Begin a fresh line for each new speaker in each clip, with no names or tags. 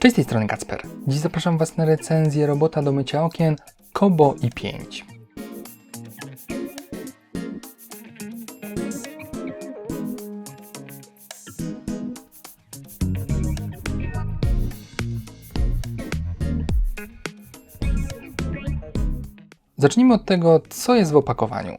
Cześć z tej strony Kacper. Dziś zapraszam Was na recenzję robota do mycia okien Kobo i5. Zacznijmy od tego, co jest w opakowaniu.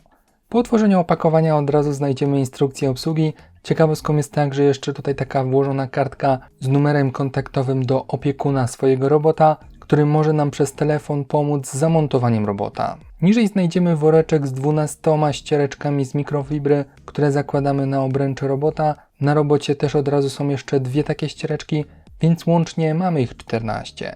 Po otworzeniu opakowania od razu znajdziemy instrukcję obsługi. Ciekawostką jest także jeszcze tutaj taka włożona kartka z numerem kontaktowym do opiekuna swojego robota, który może nam przez telefon pomóc z zamontowaniem robota. Niżej znajdziemy woreczek z 12 ściereczkami z mikrofibry, które zakładamy na obręcze robota. Na robocie też od razu są jeszcze dwie takie ściereczki, więc łącznie mamy ich 14.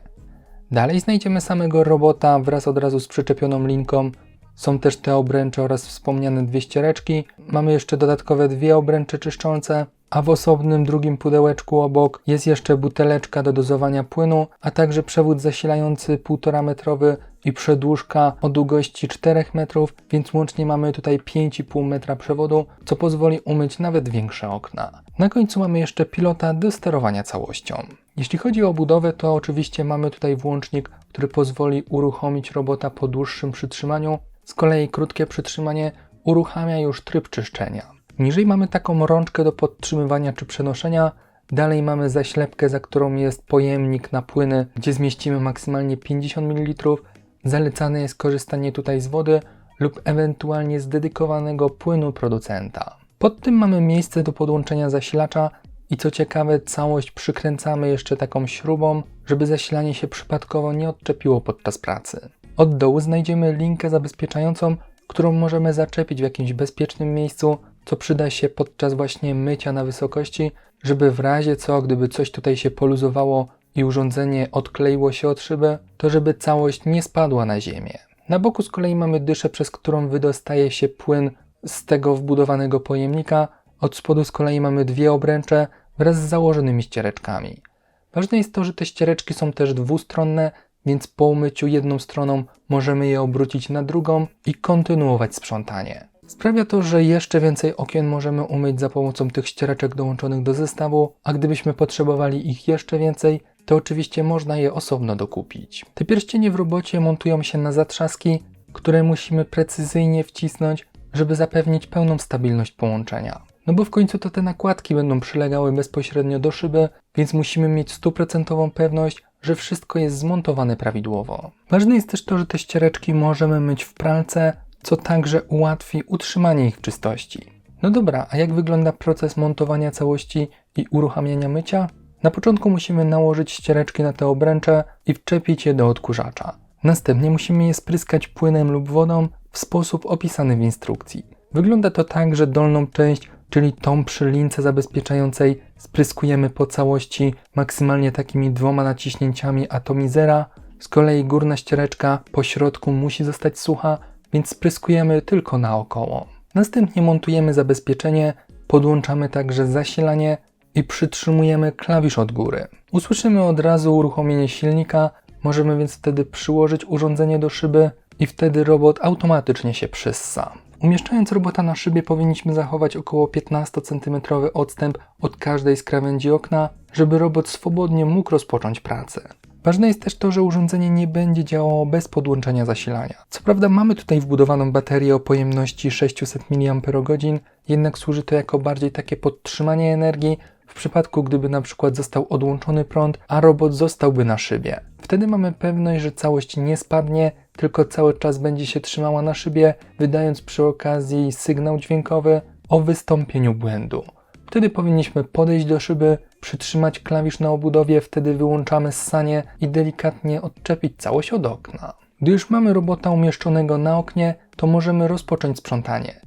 Dalej znajdziemy samego robota wraz od razu z przyczepioną linką. Są też te obręcze oraz wspomniane dwie ściereczki. Mamy jeszcze dodatkowe dwie obręcze czyszczące, a w osobnym drugim pudełeczku obok jest jeszcze buteleczka do dozowania płynu, a także przewód zasilający 1,5 metrowy i przedłużka o długości 4 metrów, więc łącznie mamy tutaj 5,5 metra przewodu, co pozwoli umyć nawet większe okna. Na końcu mamy jeszcze pilota do sterowania całością. Jeśli chodzi o budowę, to oczywiście mamy tutaj włącznik, który pozwoli uruchomić robota po dłuższym przytrzymaniu. Z kolei krótkie przytrzymanie uruchamia już tryb czyszczenia. Niżej mamy taką rączkę do podtrzymywania czy przenoszenia. Dalej mamy zaślepkę, za którą jest pojemnik na płyny, gdzie zmieścimy maksymalnie 50 ml. Zalecane jest korzystanie tutaj z wody lub ewentualnie z dedykowanego płynu producenta. Pod tym mamy miejsce do podłączenia zasilacza i co ciekawe, całość przykręcamy jeszcze taką śrubą, żeby zasilanie się przypadkowo nie odczepiło podczas pracy. Od dołu znajdziemy linkę zabezpieczającą, którą możemy zaczepić w jakimś bezpiecznym miejscu, co przyda się podczas właśnie mycia na wysokości, żeby w razie co, gdyby coś tutaj się poluzowało i urządzenie odkleiło się od szyby, to żeby całość nie spadła na ziemię. Na boku z kolei mamy dyszę, przez którą wydostaje się płyn z tego wbudowanego pojemnika. Od spodu z kolei mamy dwie obręcze wraz z założonymi ściereczkami. Ważne jest to, że te ściereczki są też dwustronne, więc po umyciu jedną stroną możemy je obrócić na drugą i kontynuować sprzątanie. Sprawia to, że jeszcze więcej okien możemy umyć za pomocą tych ściereczek dołączonych do zestawu, a gdybyśmy potrzebowali ich jeszcze więcej, to oczywiście można je osobno dokupić. Te pierścienie w robocie montują się na zatrzaski, które musimy precyzyjnie wcisnąć, żeby zapewnić pełną stabilność połączenia. No bo w końcu to te nakładki będą przylegały bezpośrednio do szyby, więc musimy mieć stuprocentową pewność, że wszystko jest zmontowane prawidłowo. Ważne jest też to, że te ściereczki możemy myć w pralce, co także ułatwi utrzymanie ich w czystości. No dobra, a jak wygląda proces montowania całości i uruchamiania mycia? Na początku musimy nałożyć ściereczki na te obręcze i wczepić je do odkurzacza. Następnie musimy je spryskać płynem lub wodą w sposób opisany w instrukcji. Wygląda to tak, że dolną część, czyli tą przy lince zabezpieczającej, spryskujemy po całości maksymalnie takimi dwoma naciśnięciami atomizera. Z kolei górna ściereczka po środku musi zostać sucha, więc spryskujemy tylko naokoło. Następnie montujemy zabezpieczenie, podłączamy także zasilanie i przytrzymujemy klawisz od góry. Usłyszymy od razu uruchomienie silnika, możemy więc wtedy przyłożyć urządzenie do szyby i wtedy robot automatycznie się przyssa. Umieszczając robota na szybie powinniśmy zachować około 15 cm odstęp od każdej z krawędzi okna, żeby robot swobodnie mógł rozpocząć pracę. Ważne jest też to, że urządzenie nie będzie działało bez podłączenia zasilania. Co prawda mamy tutaj wbudowaną baterię o pojemności 600 mAh, jednak służy to jako bardziej takie podtrzymanie energii w przypadku gdyby na przykład został odłączony prąd, a robot zostałby na szybie. Wtedy mamy pewność, że całość nie spadnie, tylko cały czas będzie się trzymała na szybie, wydając przy okazji sygnał dźwiękowy o wystąpieniu błędu. Wtedy powinniśmy podejść do szyby, przytrzymać klawisz na obudowie, wtedy wyłączamy ssanie i delikatnie odczepić całość od okna. Gdy już mamy robota umieszczonego na oknie, to możemy rozpocząć sprzątanie.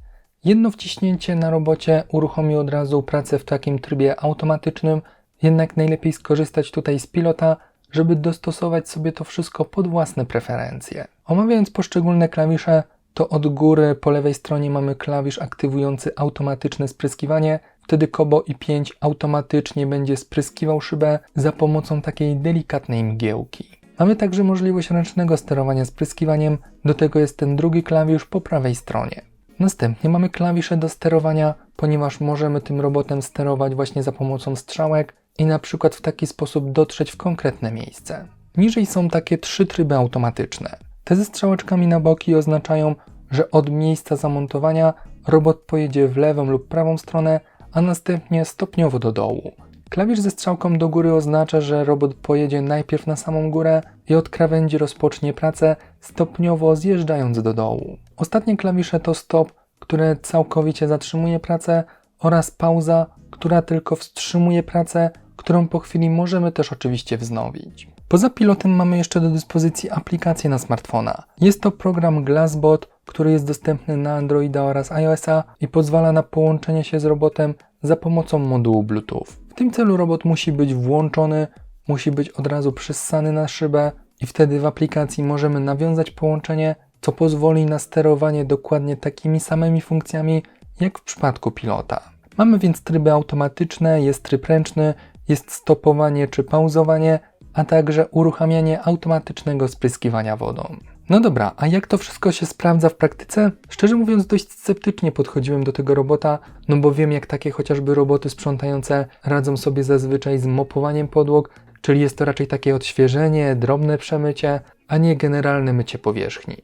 Jedno wciśnięcie na robocie uruchomi od razu pracę w takim trybie automatycznym, jednak najlepiej skorzystać tutaj z pilota, żeby dostosować sobie to wszystko pod własne preferencje. Omawiając poszczególne klawisze, to od góry po lewej stronie mamy klawisz aktywujący automatyczne spryskiwanie, wtedy Kobo i5 automatycznie będzie spryskiwał szybę za pomocą takiej delikatnej mgiełki. Mamy także możliwość ręcznego sterowania spryskiwaniem, do tego jest ten drugi klawisz po prawej stronie. Następnie mamy klawisze do sterowania, ponieważ możemy tym robotem sterować właśnie za pomocą strzałek i na przykład w taki sposób dotrzeć w konkretne miejsce. Niżej są takie trzy tryby automatyczne. Te ze strzałeczkami na boki oznaczają, że od miejsca zamontowania robot pojedzie w lewą lub prawą stronę, a następnie stopniowo do dołu. Klawisz ze strzałką do góry oznacza, że robot pojedzie najpierw na samą górę i od krawędzi rozpocznie pracę, stopniowo zjeżdżając do dołu. Ostatnie klawisze to stop, które całkowicie zatrzymuje pracę, oraz pauza, która tylko wstrzymuje pracę, którą po chwili możemy też oczywiście wznowić. Poza pilotem mamy jeszcze do dyspozycji aplikację na smartfona. Jest to program Glassbot, który jest dostępny na Androida oraz iOS-a i pozwala na połączenie się z robotem za pomocą modułu Bluetooth. Tym celu robot musi być włączony, musi być od razu przyssany na szybę i wtedy w aplikacji możemy nawiązać połączenie, co pozwoli na sterowanie dokładnie takimi samymi funkcjami jak w przypadku pilota. Mamy więc tryby automatyczne, jest tryb ręczny, jest stopowanie czy pauzowanie, a także uruchamianie automatycznego spryskiwania wodą. No dobra, a jak to wszystko się sprawdza w praktyce? Szczerze mówiąc, dość sceptycznie podchodziłem do tego robota, no bo wiem, jak takie chociażby roboty sprzątające radzą sobie zazwyczaj z mopowaniem podłog, czyli jest to raczej takie odświeżenie, drobne przemycie, a nie generalne mycie powierzchni.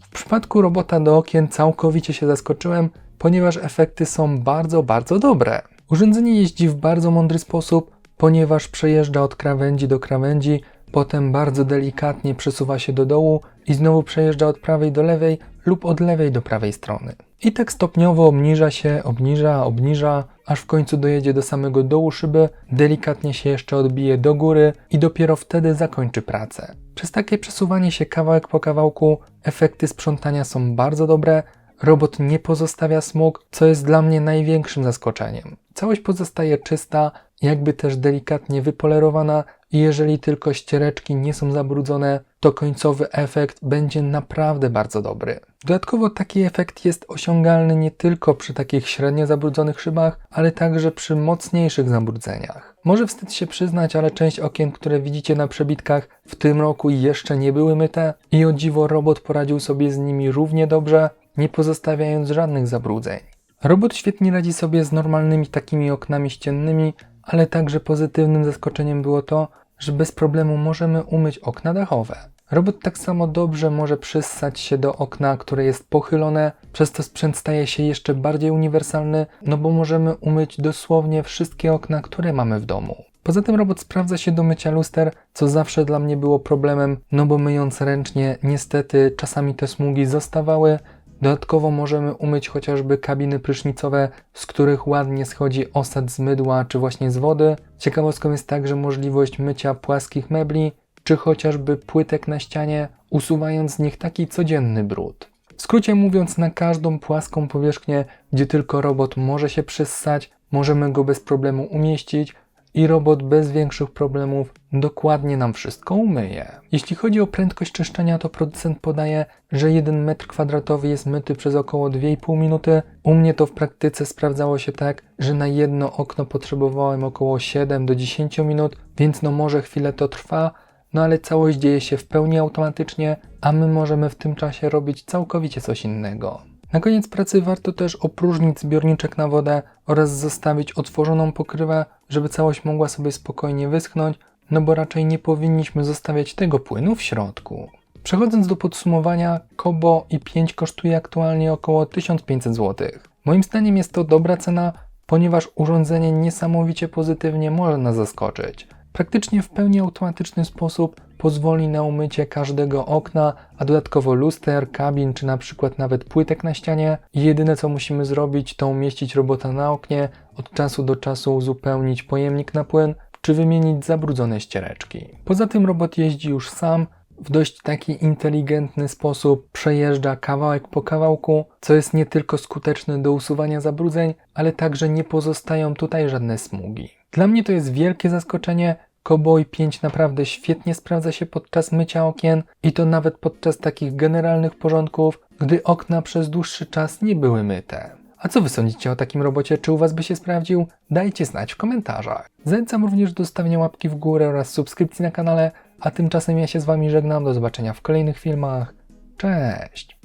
W przypadku robota do okien całkowicie się zaskoczyłem, ponieważ efekty są bardzo, bardzo dobre. Urządzenie jeździ w bardzo mądry sposób, ponieważ przejeżdża od krawędzi do krawędzi, potem bardzo delikatnie przesuwa się do dołu i znowu przejeżdża od prawej do lewej lub od lewej do prawej strony. I tak stopniowo obniża się, obniża, obniża, aż w końcu dojedzie do samego dołu szyby, delikatnie się jeszcze odbije do góry i dopiero wtedy zakończy pracę. Przez takie przesuwanie się kawałek po kawałku efekty sprzątania są bardzo dobre, robot nie pozostawia smug, co jest dla mnie największym zaskoczeniem. Całość pozostaje czysta, jakby też delikatnie wypolerowana i jeżeli tylko ściereczki nie są zabrudzone, to końcowy efekt będzie naprawdę bardzo dobry. Dodatkowo taki efekt jest osiągalny nie tylko przy takich średnio zabrudzonych szybach, ale także przy mocniejszych zabrudzeniach. Może wstyd się przyznać, ale część okien, które widzicie na przebitkach w tym roku jeszcze nie były myte i o dziwo robot poradził sobie z nimi równie dobrze, nie pozostawiając żadnych zabrudzeń. Robot świetnie radzi sobie z normalnymi takimi oknami ściennymi, ale także pozytywnym zaskoczeniem było to, że bez problemu możemy umyć okna dachowe. Robot tak samo dobrze może przyssać się do okna, które jest pochylone, przez to sprzęt staje się jeszcze bardziej uniwersalny, no bo możemy umyć dosłownie wszystkie okna, które mamy w domu. Poza tym robot sprawdza się do mycia luster, co zawsze dla mnie było problemem, no bo myjąc ręcznie, niestety czasami te smugi zostawały, Dodatkowo możemy umyć chociażby kabiny prysznicowe, z których ładnie schodzi osad z mydła czy właśnie z wody. Ciekawostką jest także możliwość mycia płaskich mebli, czy chociażby płytek na ścianie, usuwając z nich taki codzienny brud. W skrócie mówiąc, na każdą płaską powierzchnię, gdzie tylko robot może się przyssać, możemy go bez problemu umieścić, i robot bez większych problemów dokładnie nam wszystko umyje. Jeśli chodzi o prędkość czyszczenia, to producent podaje, że 1 m2 jest myty przez około 2,5 minuty. U mnie to w praktyce sprawdzało się tak, że na jedno okno potrzebowałem około 7 do 10 minut, więc no może chwilę to trwa, no ale całość dzieje się w pełni automatycznie, a my możemy w tym czasie robić całkowicie coś innego. Na koniec pracy warto też opróżnić zbiorniczek na wodę oraz zostawić otworzoną pokrywę, żeby całość mogła sobie spokojnie wyschnąć, no bo raczej nie powinniśmy zostawiać tego płynu w środku. Przechodząc do podsumowania, Kobo i5 kosztuje aktualnie około 1500 zł. Moim zdaniem jest to dobra cena, ponieważ urządzenie niesamowicie pozytywnie może nas zaskoczyć. Praktycznie w pełni automatyczny sposób pozwoli na umycie każdego okna, a dodatkowo luster, kabin czy na przykład nawet płytek na ścianie. Jedyne co musimy zrobić to umieścić robota na oknie, od czasu do czasu uzupełnić pojemnik na płyn czy wymienić zabrudzone ściereczki. Poza tym robot jeździ już sam, w dość taki inteligentny sposób przejeżdża kawałek po kawałku, co jest nie tylko skuteczne do usuwania zabrudzeń, ale także nie pozostają tutaj żadne smugi. Dla mnie to jest wielkie zaskoczenie, Cowboy 5 naprawdę świetnie sprawdza się podczas mycia okien i to nawet podczas takich generalnych porządków, gdy okna przez dłuższy czas nie były myte. A co wy sądzicie o takim robocie? Czy u was by się sprawdził? Dajcie znać w komentarzach. Zachęcam również do zostawienia łapki w górę oraz subskrypcji na kanale, a tymczasem ja się z wami żegnam. Do zobaczenia w kolejnych filmach. Cześć!